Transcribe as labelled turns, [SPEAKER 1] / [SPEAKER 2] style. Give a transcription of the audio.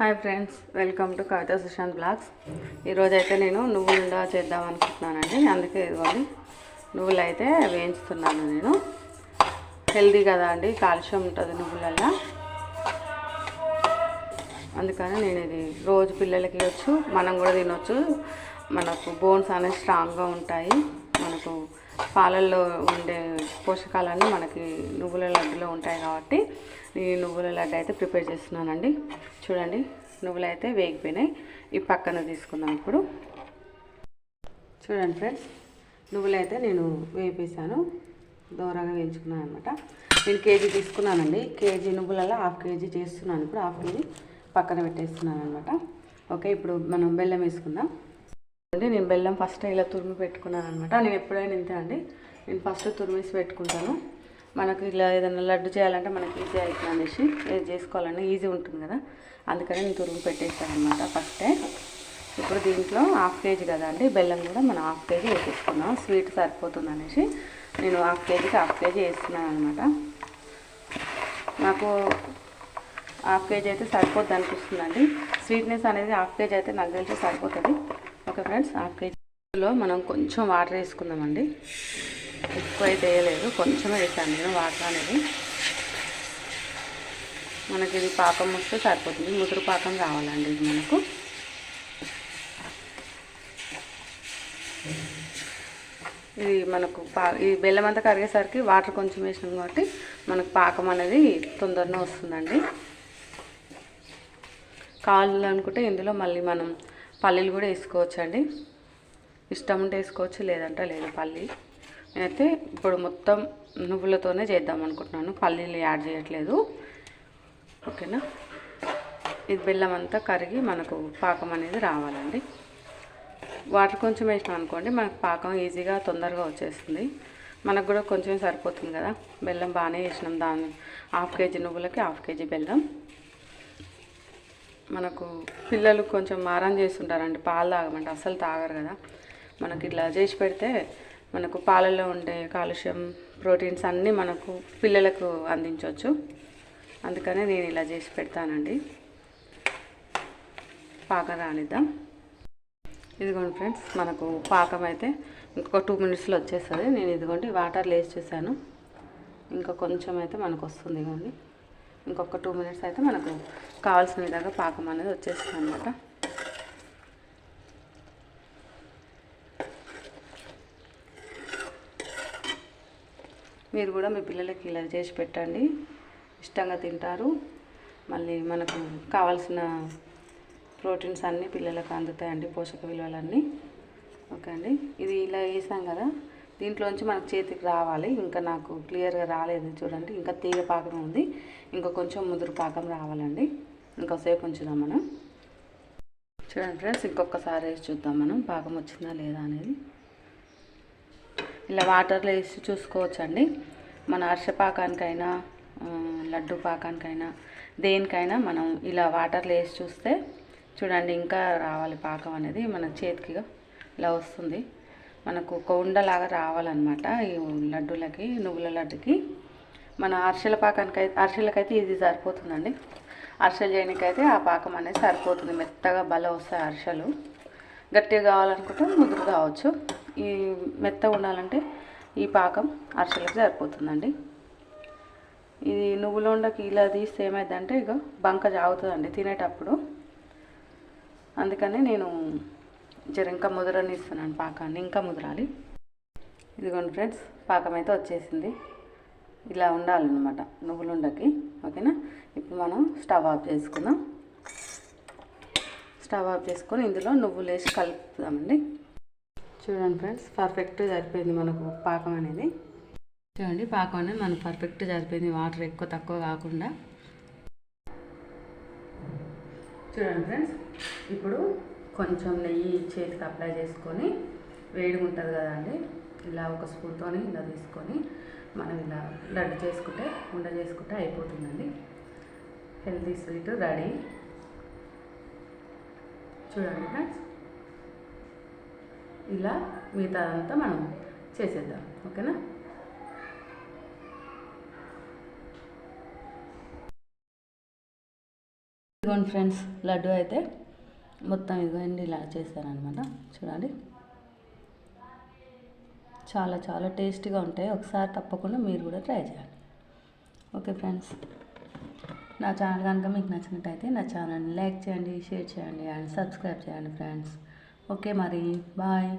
[SPEAKER 1] Hi friends welcome to Kavitha Sushant vlogs. ఈరోజైతే నేను నువ్వులు ఉండా చేద్దాం అనుకుంటున్నానండి. అందుకే ఇదిగోండి నువ్వులు అయితే వేయించుతున్నాను నేను. హెల్దీ కదా అండి కాల్షియం ఉంటుంది నువ్వులల్లో. అందుకని నేను ఇది రోజు పిల్లలకి ఇవ్వచ్చు మనం కూడా తినొచ్చు. మనకు బోన్స్ అనేవి స్ట్రాంగ్గా ఉంటాయి. మనకు పాలల్లో ఉండే పోషకాలన్నీ మనకి నువ్వుల లడ్డులో ఉంటాయి కాబట్టి ఈ నువ్వుల లడ్డు అయితే ప్రిపేర్ చేస్తున్నానండి. చూడండి నువ్వులు అయితే వేగిపోయినాయి. ఈ పక్కన తీసుకుందాం ఇప్పుడు. చూడండి ఫ్రెండ్స్ నువ్వులు అయితే నేను వేపేసాను దూరంగా వేయించుకున్నాను అనమాట. నేను కేజీ తీసుకున్నానండి. కేజీ నువ్వులలో హాఫ్ కేజీ చేస్తున్నాను ఇప్పుడు. హాఫ్ కేజీ పక్కన పెట్టేస్తున్నాను అనమాట. ఓకే ఇప్పుడు మనం బెల్లం వేసుకుందాం. అంటే నేను బెల్లం ఫస్ట్ ఇలా తురిమి పెట్టుకున్నాను అనమాట నేను ఎప్పుడైనా ఇంతే అండి. నేను ఫస్ట్ తురిమేసి పెట్టుకుంటాను. మనకు ఇలా ఏదైనా లడ్డు చేయాలంటే మనకి ఈజీ అవుతుంది అనేసి ఏది చేసుకోవాలన్నా ఈజీ ఉంటుంది కదా. అందుకని నేను తురిమి పెట్టేస్తాను అనమాట ఫస్టే ఇప్పుడు దీంట్లో హాఫ్ కేజీ కదా అండి. బెల్లం కూడా మనం హాఫ్ కేజీ వేసేసుకున్నాం స్వీట్ సరిపోతుంది అనేసి నేను హాఫ్ కేజీకి హాఫ్ కేజీ వేస్తున్నాను అనమాట నాకు హాఫ్ కేజీ అయితే సరిపోద్ది అనిపిస్తుందండి. స్వీట్నెస్ అనేది హాఫ్ కేజీ అయితే నాకు తెలిసి సరిపోతుంది. ఓకే ఫ్రెండ్స్ హాఫ్ కేజీలో మనం కొంచెం వాటర్ వేసుకుందామండి. ఎక్కువ అయితే వేయలేదు కొంచెమే వేసాను నేను వాటర్ అనేది. మనకి ఇది పాకం వస్తే సరిపోతుంది ముదురు పాకం కావాలండి ఇది మనకు. ఇది మనకు పా ఈ బెల్లం అంతా కరిగేసరికి వాటర్ కొంచెం వేసినాం కాబట్టి మనకు పాకం అనేది తొందరగా వస్తుందండి. కావాలనుకుంటే ఇందులో మళ్ళీ మనం పల్లీలు కూడా వేసుకోవచ్చండి. ఇష్టం ఉంటే వేసుకోవచ్చు లేదంటే లేదు పల్లి. నేనైతే ఇప్పుడు మొత్తం నువ్వులతోనే చేద్దాం అనుకుంటున్నాను. పల్లీలు యాడ్ చేయట్లేదు. ఓకేనా? ఇది బెల్లం అంతా కరిగి మనకు పాకం అనేది రావాలండి. వాటర్ కొంచెం వేసినాం అనుకోండి మనకు పాకం ఈజీగా తొందరగా వచ్చేస్తుంది. మనకు కూడా కొంచెం సరిపోతుంది కదా. బెల్లం బాగానే వేసినాం. దాని హాఫ్ కేజీ నువ్వులకి హాఫ్ కేజీ బెల్లం. మనకు పిల్లలు కొంచెం మారం చేస్తుంటారండి. పాలు తాగమంటే అసలు తాగరు కదా. మనకి ఇట్లా చేసి పెడితే మనకు పాలలో ఉండే కాలుష్యం ప్రోటీన్స్ అన్నీ మనకు పిల్లలకు అందించవచ్చు అందుకనే నేను ఇలా చేసి పెడతానండి. పాకం రానిద్దాం. ఇదిగోండి ఫ్రెండ్స్ మనకు పాకం అయితే ఇంకొక టూ మినిట్స్లో వచ్చేస్తుంది. నేను ఇదిగోండి వాటర్ లేస్ చేశాను. ఇంకా కొంచెం అయితే మనకు వస్తుంది ఇదిగోండి. ఇంకొక టూ మినిట్స్ అయితే మనకు కావాల్సిన విధంగా పాకం అనేది వచ్చేస్తుంది అనమాట మీరు కూడా మీ పిల్లలకి ఇలా చేసి పెట్టండి. ఇష్టంగా తింటారు. మళ్ళీ మనకు కావాల్సిన ప్రోటీన్స్ అన్నీ పిల్లలకు అందుతాయండి పోషక విలువలన్నీ. ఓకే అండి. ఇది ఇలా వేసాం కదా. దీంట్లోంచి మనకు చేతికి రావాలి. ఇంకా నాకు క్లియర్గా రాలేదు చూడండి. ఇంకా తీగ పాకం ఉంది. ఇంకా కొంచెం ముదురు పాకం రావాలండి. ఇంకోసేపు ఉంచుదాం మనం. చూడండి ఫ్రెండ్స్ ఇంకొకసారి వేసి చూద్దాం మనం. పాకం వచ్చిందా లేదా అనేది. ఇలా వాటర్లో వేసి చూసుకోవచ్చండి. మన అర్షపాకానికైనా లడ్డు పాకానికైనా దేనికైనా మనం ఇలా వాటర్లో వేసి చూస్తే చూడండి ఇంకా రావాలి పాకం అనేది. మన చేతికిగా ఇలా వస్తుంది. మనకు ఒక ఉండలాగా రావాలన్నమాట ఈ లడ్డూలకి నువ్వుల లడ్డుకి. మన అరిసెల పాకానికి అయితే అరిసెలకైతే ఇది సరిపోతుందండి. అరిసెలు చేయడానికైతే ఆ పాకం అనేది సరిపోతుంది. మెత్తగా బలం వస్తాయి అరిసెలు. గట్టిగా కావాలనుకుంటే ముదురు కావచ్చు. ఈ మెత్తగా ఉండాలంటే ఈ పాకం అరిసెలకు సరిపోతుందండి. ఇది నువ్వుల ఉండకి ఇలా తీస్తే ఏమైందంటే ఇక బంక జాగుతుందండి తినేటప్పుడు. అందుకని నేను జర ఇంకా ముదరని ఇస్తున్నాను పాకాన్ని ఇంకా ముదరాలి. ఇదిగోండి ఫ్రెండ్స్ పాకం అయితే వచ్చేసింది. ఇలా ఉండాలన్నమాట నువ్వులుండకి ఓకేనా? ఇప్పుడు మనం స్టవ్ ఆఫ్ చేసుకుందాం. స్టవ్ ఆఫ్ చేసుకొని ఇందులో నువ్వులు వేసి కలుపుదామండి. చూడండి ఫ్రెండ్స్ పర్ఫెక్ట్ సరిపోయింది మనకు పాకం అనేది. చూడండి పాకం అనేది మనకు పర్ఫెక్ట్ సరిపోయింది వాటర్ ఎక్కువ తక్కువ కాకుండా. చూడండి ఫ్రెండ్స్ ఇప్పుడు కొంచెం నెయ్యి చేతికి అప్లై చేసుకొని వేడిగా ఉంటుంది కదండి ఇలా ఒక స్పూన్తో ఇలా తీసుకొని మనం ఇలా లడ్డు చేసుకుంటే ఉండ చేసుకుంటే అయిపోతుందండి. హెల్తీ స్వీట్ రెడీ చూడండి ఫ్రెండ్స్ ఇలా మిగతా అంతా మనం చేసేద్దాం ఓకేనా? ఇదిగోండి ఫ్రెండ్స్ లడ్డు అయితే మొత్తం ఇదిగోండి ఇలా చేశానమాట చూడండి. చాలా చాలా టేస్టీగా ఉంటాయి. ఒకసారి తప్పకుండా మీరు కూడా ట్రై చేయండి ఓకే ఫ్రెండ్స్. నా ఛానల్ కనుక మీకు నచ్చినట్టయితే నా ఛానల్ని లైక్ చేయండి షేర్ చేయండి అండ్ సబ్స్క్రైబ్ చేయండి ఫ్రెండ్స్. ఓకే మరి. బాయ్.